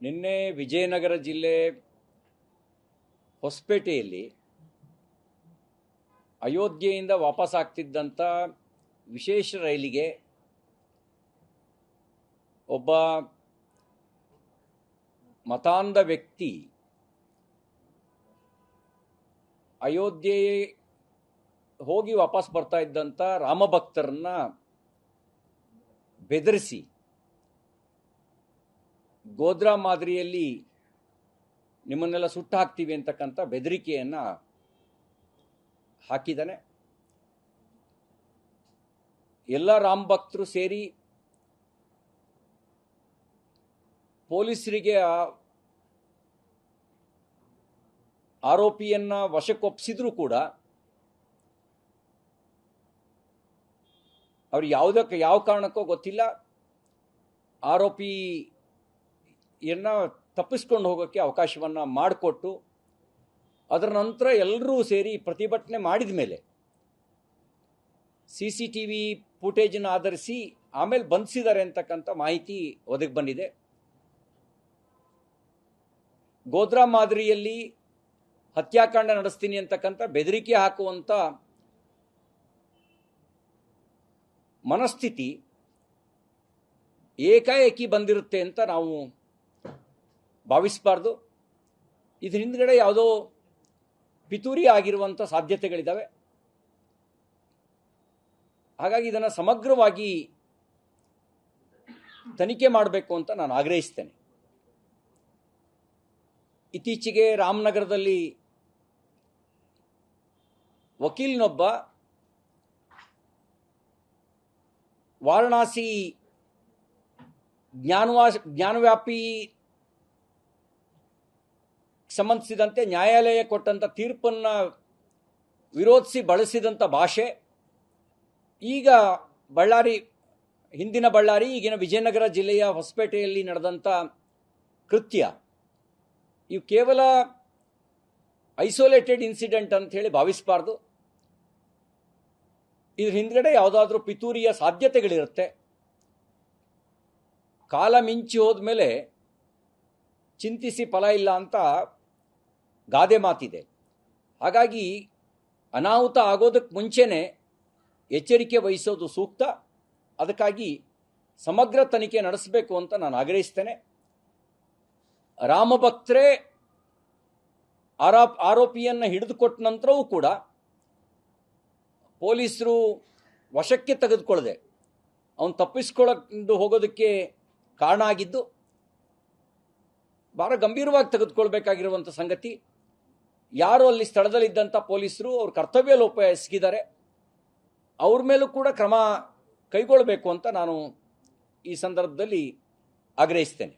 ನಿನ್ನೆ ವಿಜಯನಗರ ಜಿಲ್ಲೆ ಹೊಸಪೇಟೆಯಲ್ಲಿ ಅಯೋಧ್ಯೆಯಿಂದ ವಾಪಸ್ ಆಗ್ತಿದ್ದಂಥ ವಿಶೇಷ ರೈಲಿಗೆ ಒಬ್ಬ ಮತಾಂಧ ವ್ಯಕ್ತಿ ಅಯೋಧ್ಯೆ ಹೋಗಿ ವಾಪಸ್ ಬರ್ತಾ ಇದ್ದಂಥ ರಾಮಭಕ್ತರನ್ನ ಬೆದರಿಸಿ ಗೋದ್ರಾ ಮಾದರಿಯಲ್ಲಿ ನಿಮ್ಮನ್ನೆಲ್ಲ ಸುಟ್ಟು ಹಾಕ್ತೀವಿ ಅಂತಕ್ಕಂಥ ಬೆದರಿಕೆಯನ್ನು ಹಾಕಿದ್ದಾನೆ. ಎಲ್ಲ ರಾಮ್ ಭಕ್ತರು ಸೇರಿ ಪೊಲೀಸರಿಗೆ ಆರೋಪಿಯನ್ನ ವಶಕ್ಕೊಪ್ಪಿಸಿದ್ರು ಕೂಡ ಅವ್ರು ಯಾವುದಕ್ಕೆ ಯಾವ ಕಾರಣಕ್ಕೋ ಗೊತ್ತಿಲ್ಲ. ಆರೋಪಿಯನ್ನ ತಪ್ಪಿಸ್ಕೊಂಡು ಹೋಗೋಕ್ಕೆ ಅವಕಾಶವನ್ನು ಮಾಡಿಕೊಟ್ಟು ಅದರ ನಂತರ ಎಲ್ಲರೂ ಸೇರಿ ಪ್ರತಿಭಟನೆ ಮಾಡಿದ ಮೇಲೆ ಸಿ ಸಿ ಟಿ ವಿ ಫುಟೇಜನ್ನು ಆಧರಿಸಿ ಆಮೇಲೆ ಬಂಧಿಸಿದ್ದಾರೆ ಅಂತಕ್ಕಂಥ ಮಾಹಿತಿ ಒದಗಿ ಬಂದಿದೆ. ಗೋದ್ರಾ ಮಾದರಿಯಲ್ಲಿ ಹತ್ಯಾಕಾಂಡ ನಡೆಸ್ತೀನಿ ಅಂತಕ್ಕಂಥ ಬೆದರಿಕೆ ಹಾಕುವಂಥ ಮನಸ್ಥಿತಿ ಏಕಾಏಕಿ ಬಂದಿರುತ್ತೆ ಅಂತ ನಾವು ಭಾವಿಸಬಾರ್ದು. ಇದ್ರ ಹಿಂದ್ಗಡೆ ಯಾವುದೋ ಪಿತೂರಿ ಆಗಿರುವಂಥ ಸಾಧ್ಯತೆಗಳಿದ್ದಾವೆ ಹಾಗಾಗಿ ಇದನ್ನು ಸಮಗ್ರವಾಗಿ ತನಿಖೆ ಮಾಡಬೇಕು ಅಂತ ನಾನು ಆಗ್ರಹಿಸ್ತೇನೆ. ಇತ್ತೀಚೆಗೆ ರಾಮನಗರದಲ್ಲಿ ವಕೀಲನೊಬ್ಬ ವಾರಣಾಸಿ ಜ್ಞಾನವಾ, ಜ್ಞಾನವ್ಯಾಪಿ ಸಂಬಂಧಿಸಿದಂತೆ ನ್ಯಾಯಾಲಯ ಕೊಟ್ಟಂಥ ತೀರ್ಪನ್ನು ವಿರೋಧಿಸಿ ಬಳಸಿದಂಥ ಭಾಷೆ. ಈಗ ಬಳ್ಳಾರಿ, ಹಿಂದಿನ ಬಳ್ಳಾರಿ, ಈಗಿನ ವಿಜಯನಗರ ಜಿಲ್ಲೆಯ ಹೊಸಪೇಟೆಯಲ್ಲಿ ನಡೆದಂಥ ಕೃತ್ಯ. ಇವು ಕೇವಲ ಐಸೋಲೇಟೆಡ್ ಇನ್ಸಿಡೆಂಟ್ ಅಂತ ಹೇಳಿ ಭಾವಿಸಬಾರ್ದು. ಇದ್ರ ಹಿಂದ್ಗಡೆ ಯಾವುದಾದ್ರೂ ಪಿತೂರಿಯ ಸಾಧ್ಯತೆಗಳಿರುತ್ತೆ. ಕಾಲ ಮಿಂಚಿ ಹೋದ್ಮೇಲೆ ಚಿಂತಿಸಿ ಫಲ ಇಲ್ಲ ಅಂತ ಗಾದೆ ಮಾತಿದೆ. ಹಾಗಾಗಿ ಅನಾಹುತ ಆಗೋದಕ್ಕೆ ಮುಂಚೆನೇ ಎಚ್ಚರಿಕೆ ವಹಿಸೋದು ಸೂಕ್ತ. ಅದಕ್ಕಾಗಿ ಸಮಗ್ರ ತನಿಖೆ ನಡೆಸಬೇಕು ಅಂತ ನಾನು ಆಗ್ರಹಿಸ್ತೇನೆ. ರಾಮಭಕ್ತರೇ ಆರೋಪ್, ಆರೋಪಿಯನ್ನು ಹಿಡಿದುಕೊಟ್ಟ ನಂತರವೂ ಕೂಡ ಪೊಲೀಸರು ವಶಕ್ಕೆ ತೆಗೆದುಕೊಳ್ಳದೆ ಅವನು ತಪ್ಪಿಸ್ಕೊಳ್ಳೋದು ಹೋಗೋದಕ್ಕೆ ಕಾರಣ ಆಗಿದ್ದು ಭಾಳ ಗಂಭೀರವಾಗಿ ತೆಗೆದುಕೊಳ್ಬೇಕಾಗಿರುವಂಥ ಸಂಗತಿ. ಯಾರು ಅಲ್ಲಿ ಸ್ಥಳದಲ್ಲಿದ್ದಂಥ ಪೊಲೀಸರು ಅವ್ರ ಕರ್ತವ್ಯ ಲೋಪ ಎಸಗಿದ್ದಾರೆ ಅವ್ರ ಮೇಲೂ ಕೂಡ ಕ್ರಮ ಕೈಗೊಳ್ಳಬೇಕು ಅಂತ ನಾನು ಈ ಸಂದರ್ಭದಲ್ಲಿ ಆಗ್ರಹಿಸ್ತೇನೆ.